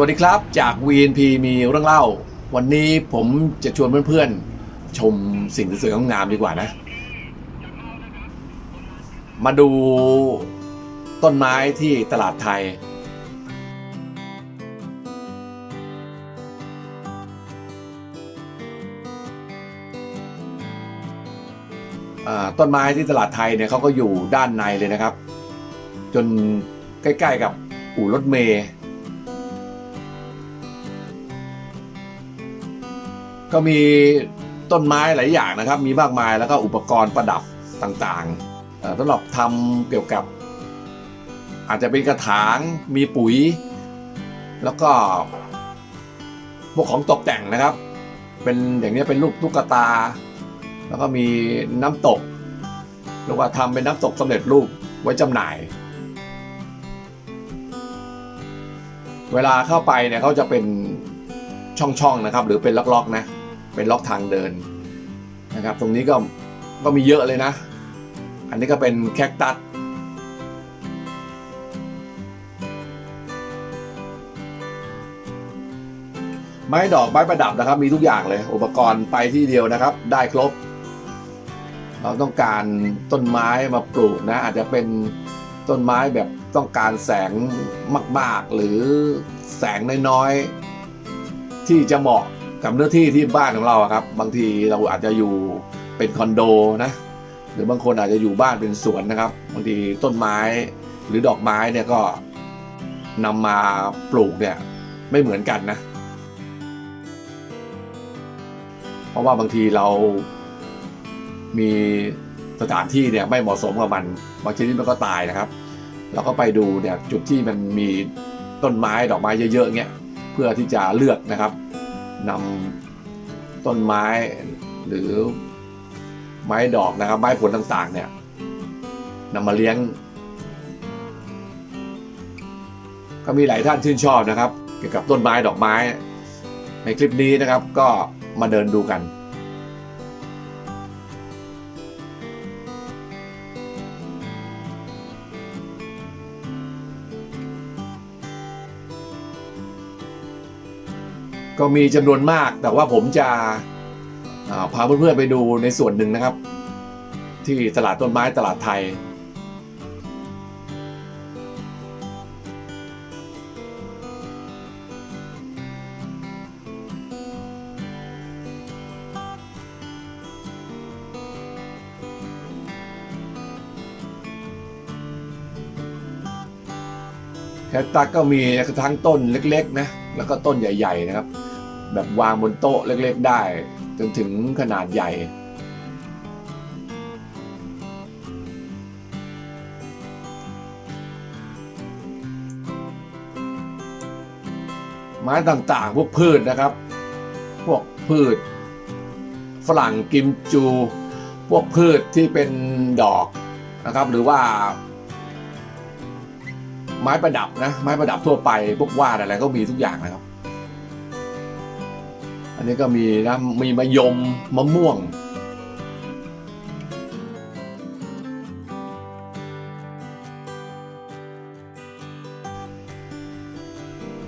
วัสดีครับจาก VNP มีเรื่องเล่า วันนี้ผมจะชวนเพื่อนๆ ชมสิ่งสวยๆงามดีกว่านะ มาดูต้นไม้ที่ตลาดไทยอ่าต้นไม้ที่ตลาดไทยเนี่ยเขาก็อยู่ด้านในเลยนะครับ จนใกล้ ๆ กับอู่รถเมย์ ก็มีต้นไม้หลายอย่างนะครับ มีมากมายแล้วก็อุปกรณ์ประดับต่างๆเอ่อสำหรับทำเกี่ยวกับ อาจจะเป็นกระถางมีปุ๋ย แล้วก็พวกของตกแต่งนะครับ เป็นอย่างนี้เป็นรูปตุ๊กตา แล้วก็มีน้ำตกหรือว่าทำเป็นน้ำตกสำเร็จรูปไว้จำหน่าย เวลาเข้าไปเนี่ยเขาจะเป็นช่องๆนะครับ หรือเป็นล็อกๆนะ เป็นล็อกทางเดินนะครับ ตรงนี้ก็ก็มีเยอะเลยนะ อันนี้ก็เป็นแคคตัสไม้ดอกไม้ประดับนะครับ มีทุกอย่างเลยอุปกรณ์ไปที่เดียวนะครับ ได้ครบ เราต้องการต้นไม้มาปลูกนะ อาจจะเป็นต้นไม้แบบต้องการแสงมาก ๆ หรือแสงน้อย ๆ ที่จะเหมาะ กับเนื้อที่ที่บ้านของเราครับ บางทีเราอาจจะอยู่เป็นคอนโดนะหรือบางคนอาจจะอยู่บ้านเป็นสวนนะครับบางทีต้นไม้หรือดอกไม้เนี่ยก็นำมาปลูกเนี่ยไม่เหมือนกันนะ เพราะว่าบางทีเรามีสถานที่เนี่ยไม่เหมาะสมกับมันบางชนิดมันก็ตายนะครับเราก็ไปดูเนี่ยจุดที่มันมีต้นไม้ดอกไม้เยอะๆเงี้ยเพื่อที่จะเลือกนะครับ นำต้นไม้หรือไม้ดอกนะครับ ไม้ผลต่างๆ เนี่ยนำมาเลี้ยง ก็มีหลายท่านชื่นชอบนะครับ เกี่ยวกับต้นไม้ดอกไม้ ในคลิปนี้นะครับ ก็มาเดินดูกัน ก็มีจำนวนมาก แต่ว่าผมจะาพาเพื่อนๆไปดูในส่วนหนึ่งนะครับ ที่ตลาดต้นไม้ตลาดไทย แคคตัสก็มีทั้งต้นเล็กๆนะ แล้วก็ต้นใหญ่ ๆ นะครับ แบบวางบนโต๊ะเล็กๆได้ จนถึงขนาดใหญ่ ไม้ต่างๆ พวกพืชนะครับ พวกพืช ฝรั่งกิมจู พวกพืชที่เป็นดอกนะครับ หรือว่า ไม้ประดับนะ ไม้ประดับทั่วไป พวกวาดอะไรก็มีทุกอย่างนะครับ นนี้ก็มีนะมีมะยมมะม่วง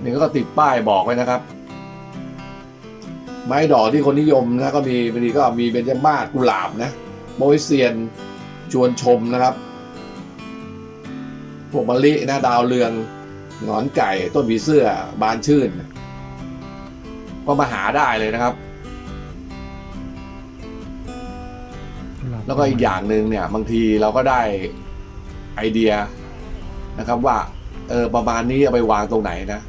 นี่ก็ติดป้ายบอกไว้นะครับ ไม้ดอกที่คนนิยมนะก็มีบางทีก็มีเบญจมาศกุหลาบนะโบยเซียนชวนชมนะครับ พวกมะลินะดาวเรืองหงอนไก่ต้นผีเสื้อบานชื่น ก็มาหาได้เลยนะครับ แล้วก็อีกอย่างหนึ่งเนี่ย บางทีเราก็ได้ไอเดียนะครับ ว่า เออประมาณนี้เอาไปวางตรงไหนนะ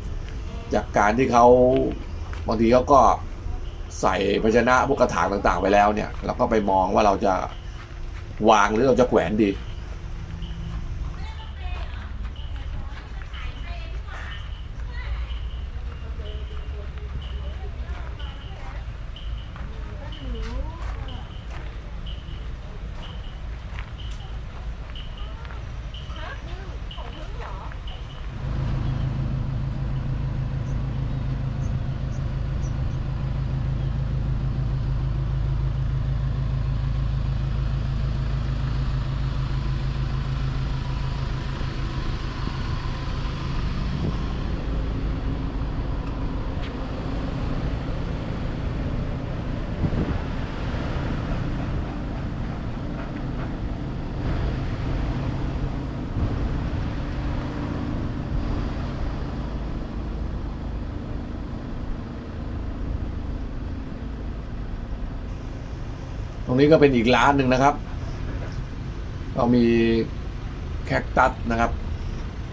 จากการที่เขาบางทีเขาก็ใส่ภาชนะพวกกระถางต่างๆ ไปแล้วเนี่ย เราก็ไปมองว่าเราจะวางหรือเราจะแขวนดี รงนี้ก็เป็นอีกร้านหนึ่งนะครับ ก็มีแคคตัสนะครับ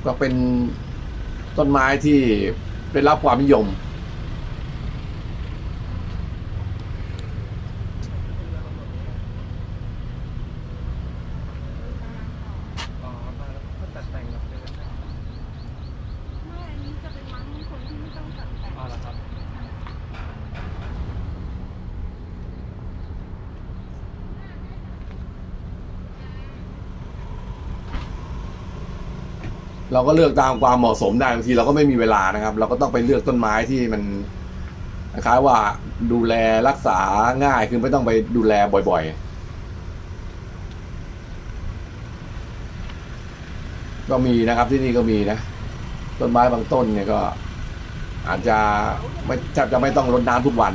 ก็เป็นต้นไม้ที่ได้รับความนิยม อ๋อมาแล้วก็ตัดแต่งแบบนี้นะ ไม่อันนี้จะเป็นไม้มงคลที่ไม่ต้องตัดแต่ง อ๋อเหรอครับ เราก็เลือกตามความเหมาะสมได้บางทีเราก็ไม่มีเวลานะครับ เราก็ต้องไปเลือกต้นไม้ที่มันคล้ายว่าดูแลรักษาง่ายคือไม่ต้องไปดูแลบ่อย ๆ ก็มีนะครับที่นี่ก็มีนะ ต้นไม้บางต้นเนี่ยก็ อาจจะไม่แทบจะไม่ต้องรดน้ำทุกวัน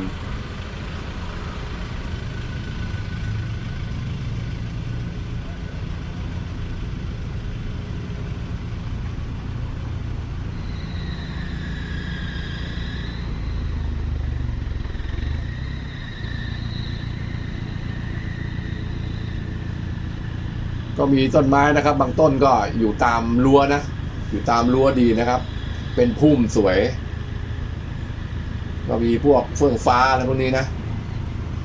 ก็มีต้นไม้นะครับ บางต้นก็อยู่ตามรั้วนะ อยู่ตามรั้วดีนะครับ เป็นพุ่มสวย ก็มีพวกเฟื่องฟ้าอะไรพวกนี้นะ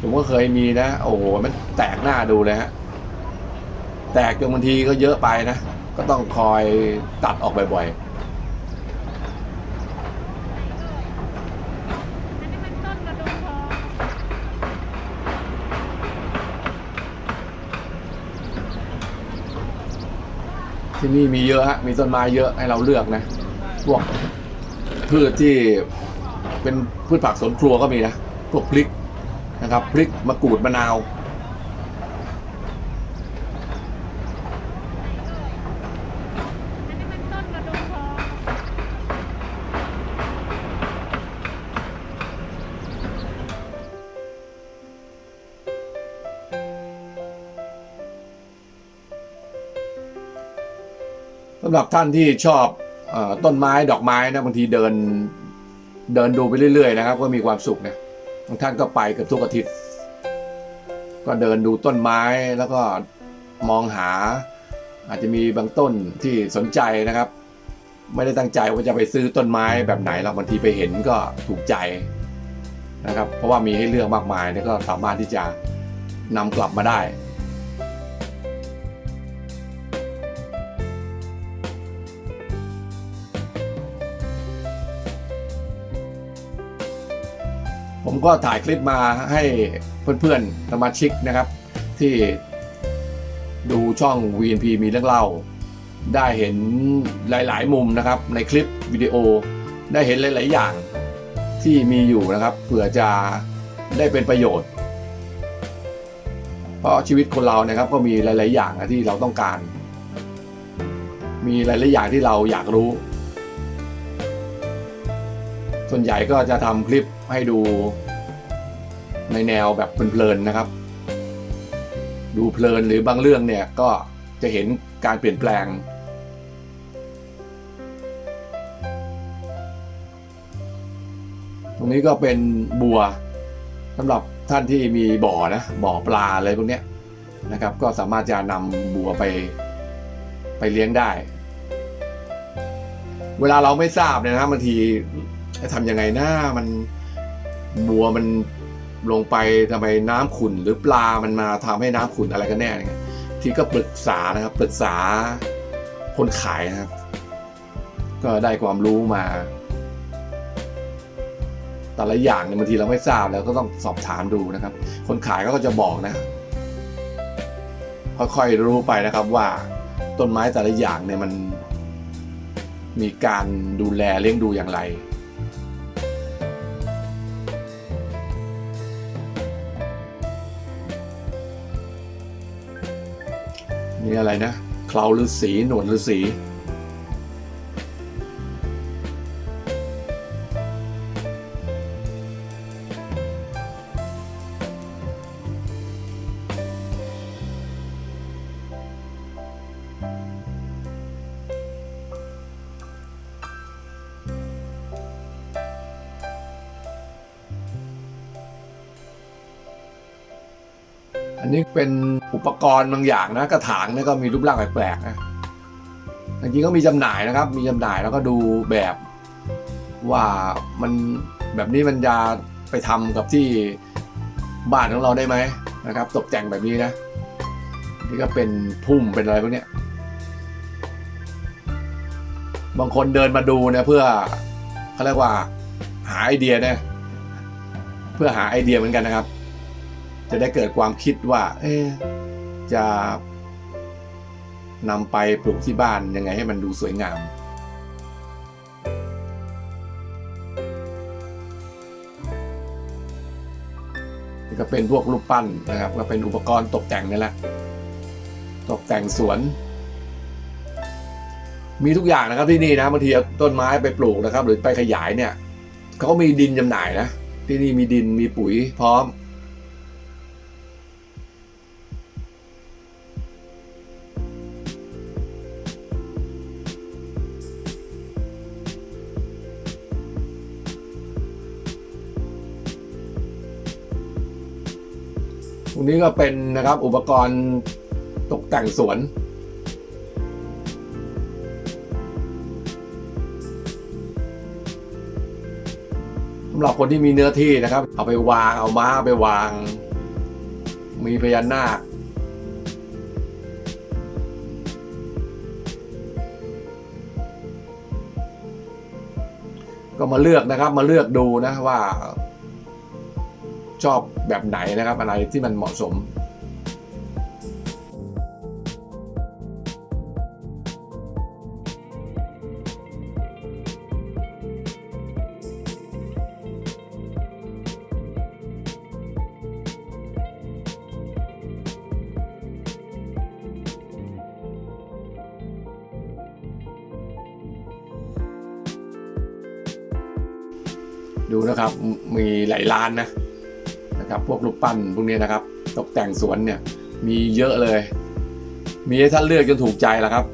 ผมก็เคยมีนะ โอ้โหมันแตกหน้าดูเลยฮะแตกจนบางทีก็เยอะไปนะ ก็ต้องคอยตัดออกบ่อยๆนนี้เป็นต้นกระดุมทอง ๆ ที่นี่มีเยอะฮะมีต้นไม้เยอะให้เราเลือกนะพวกพืชที่เป็นพืชผักสวนครัวก็มีนะพวกพริกนะครับพริกมะกรูดมะนาว สำหรับท่านที่ชอบอต้นไม้ดอกไม้นะบางทีเดินเดินดูไปเรื่อยๆนะครับ ก็มีความสุขนะบางท่านก็ไปเกับทุกอาทิตย์ ก็เดินดูต้นไม้แล้วก็มองหา อาจจะมีบางต้นที่สนใจนะครับ ไม่ได้ตั้งใจว่าจะไปซื้อต้นไม้แบบไหนเราบางทีไปเห็นก็ถูกใจนะครับ เพราะว่ามีให้เลือกมากมายแล้วก็สามารถที่จะนำกลับมาได้ ผมก็ถ่ายคลิปมาให้เพื่อนๆสมาชิกนะครับ ที่ดูช่อง VNP มีเรื่องเล่า ได้เห็นหลาย ๆ มุมนะครับ ในคลิปวิดีโอได้เห็นหลาย ๆ อย่างที่มีอยู่นะครับเผื่อจะได้เป็นประโยชน์ เพราะชีวิตคนเรานะครับก็มีหลาย ๆ อย่างที่เราต้องการ มีหลาย ๆ อย่างที่เราอยากรู้ ส่วนใหญ่ก็จะทำคลิปให้ดูในแนวแบบเพลินๆนะครับ ดูเพลินหรือบางเรื่องเนี่ยก็จะเห็นการเปลี่ยนแปลง ตรงนี้ก็เป็นบัวสำหรับท่านที่มีบ่อนะบ่อปลาอะไรพวกนี้นะครับ ก็สามารถจะนำบัวไปไปเลี้ยงได้ เวลาเราไม่ทราบเนี่ยนะบางที จะทำยังไงหน้ามันบัวมันลงไปทำไมน้ำขุ่นหรือปลามันมาทำให้น้ำขุ่นอะไรกันแน่เนี่ยที่ก็ปรึกษานะครับปรึกษาคนขายนะครับ ก็ได้ความรู้มา แต่ละอย่างเนี่ยบางทีเราไม่ทราบแล้วก็ต้องสอบถามดูนะครับ คนขายก็จะบอกนะค่อยๆรู้ไปนะครับว่าต้นไม้แต่ละอย่างเนี่ยมันมีการดูแลเลี้ยงดูอย่างไร มีอะไรนะเคลาฤาษีหนวดฤาษี อันนี้เป็นอุปกรณ์บางอย่างนะ กระถางนี่ก็มีรูปร่างแปลกๆนะจริงๆก็มีจำหน่ายนะครับ มีจำหน่ายแล้วก็ดูแบบว่ามันแบบนี้มันจะไปทำกับที่บ้านของเราได้ไหมนะครับ ตกแต่งแบบนี้นะ นี่ก็เป็นพุ่มเป็นอะไรพวกเนี้ยบางคนเดินมาดูเนี่ยเพื่อเขาเรียกว่าหาไอเดียเนี่ยเพื่อหาไอเดียเหมือนกันนะครับ จะได้เกิดความคิดว่า เอ๊จะนำไปปลูกที่บ้านยังไงให้มันดูสวยงาม นี่ก็เป็นพวกรูปปั้นนะครับ ก็เป็นอุปกรณ์ตกแต่งนี่แหละ ตกแต่งสวน มีทุกอย่างนะครับที่นี่นะบางทีต้นไม้ไปปลูกนะครับ หรือไปขยายเนี่ยเขาก็มีดินจำหน่ายนะ ที่นี่มีดินมีปุ๋ยพร้อม รงนี้ก็เป็นนะครับอุปกรณ์ตกแต่งสวน สำหรับคนที่มีเนื้อที่นะครับ เอาไปวางเอาม้าเอาไปวาง มีพญานาคก็มาเลือกนะครับมาเลือกดูนะว่า ชอบแบบไหนนะครับ อะไรที่มันเหมาะสมดูนะครับ มีหลายร้านนะ นะครับ พวกรูปปั้นพวกนี้นะครับ ตกแต่งสวนเนี่ยมีเยอะเลย มีให้ท่านเลือกจนถูกใจแล้วครับ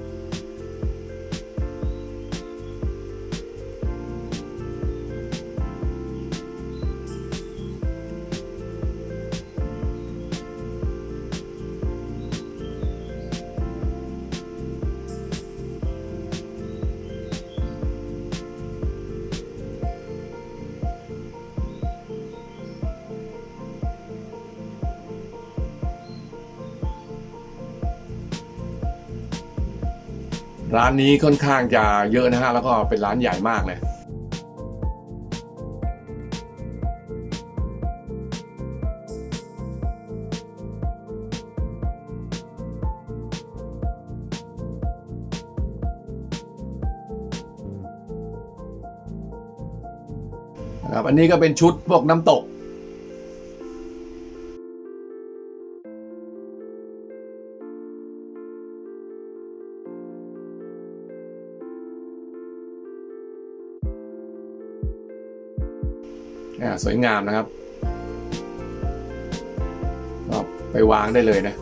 ร้านนี้ค่อนข้างจะเยอะนะฮะแล้วก็เป็นร้านใหญ่มากเลยครับอันนี้ก็เป็นชุดพวกน้ำตก สวยงามนะครับก็ไปวางได้เลยนะ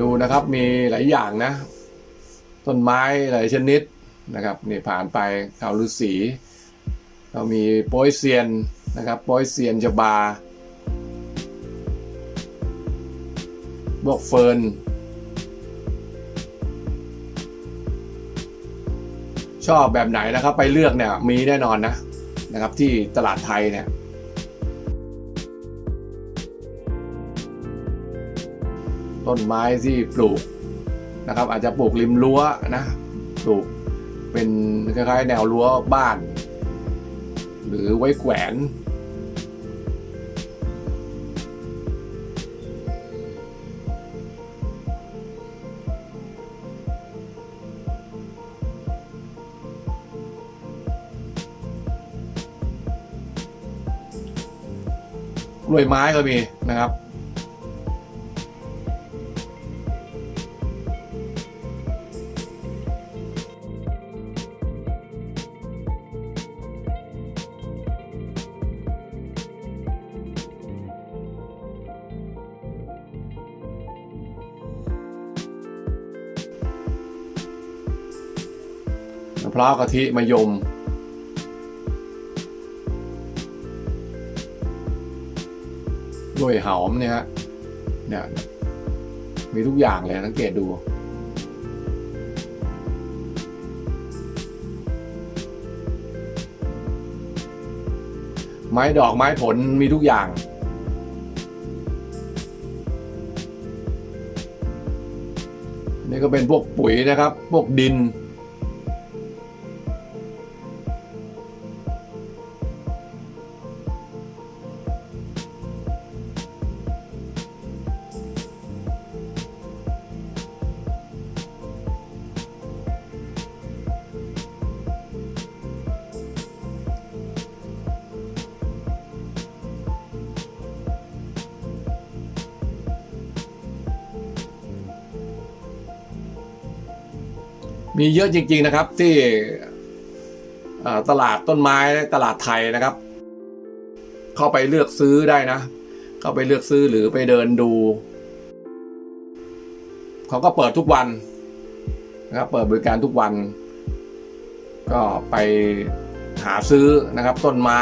ดูนะครับมีหลายอย่างนะ ต้นไม้หลายชนิดนะครับนี่ผ่านไปเขาฤาษีเรามีโป้ยเซียนนะครับโป้ยเซียนจบาบวกเฟิร์นชอบแบบไหนนะครับไปเลือกเนี่ยมีแน่นอนนะนะครับที่ตลาดไทยเนี่ย ต้นไม้ที่ปลูกนะครับ อาจจะปลูกริมรั้วนะปลูกเป็นคล้ายๆ แนวรั้วบ้าน หรือไว้แขวนกล้วยไม้ก็มีนะครับ พร้าวกะทิมะยม ด้วยหอมเนี่ยฮะเนี่ยมีทุกอย่างเลยสังเกตดูไม้ดอกไม้ผลมีทุกอย่าง นี่ก็เป็นพวกปุ๋ยนะครับ พวกดิน มีเยอะจริง ๆนะครับที่ตลาดต้นไม้ตลาดไทยนะครับ เข้าไปเลือกซื้อได้นะ เข้าไปเลือกซื้อหรือไปเดินดูเขาก็เปิดทุกวันนะครับเปิดบริการทุกวัน ก็ไปหาซื้อนะครับต้นไม้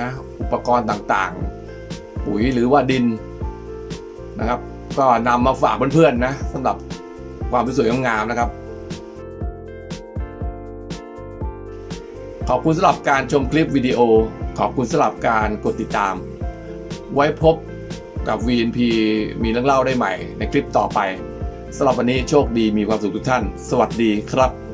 นะอุปกรณ์ต่างๆ ปุ๋ยหรือว่าดินนะครับ ก็นำมาฝากเพื่อนๆนะสำหรับความสวยงามนะครับ ขอบคุณสำหรับการชมคลิปวิดีโอ ขอบคุณสำหรับการกดติดตาม ไว้พบกับ VNP มีเรื่องเล่าได้ใหม่ในคลิปต่อไปสำหรับวันนี้โชคดีมีความสุขทุกท่าน สวัสดีครับ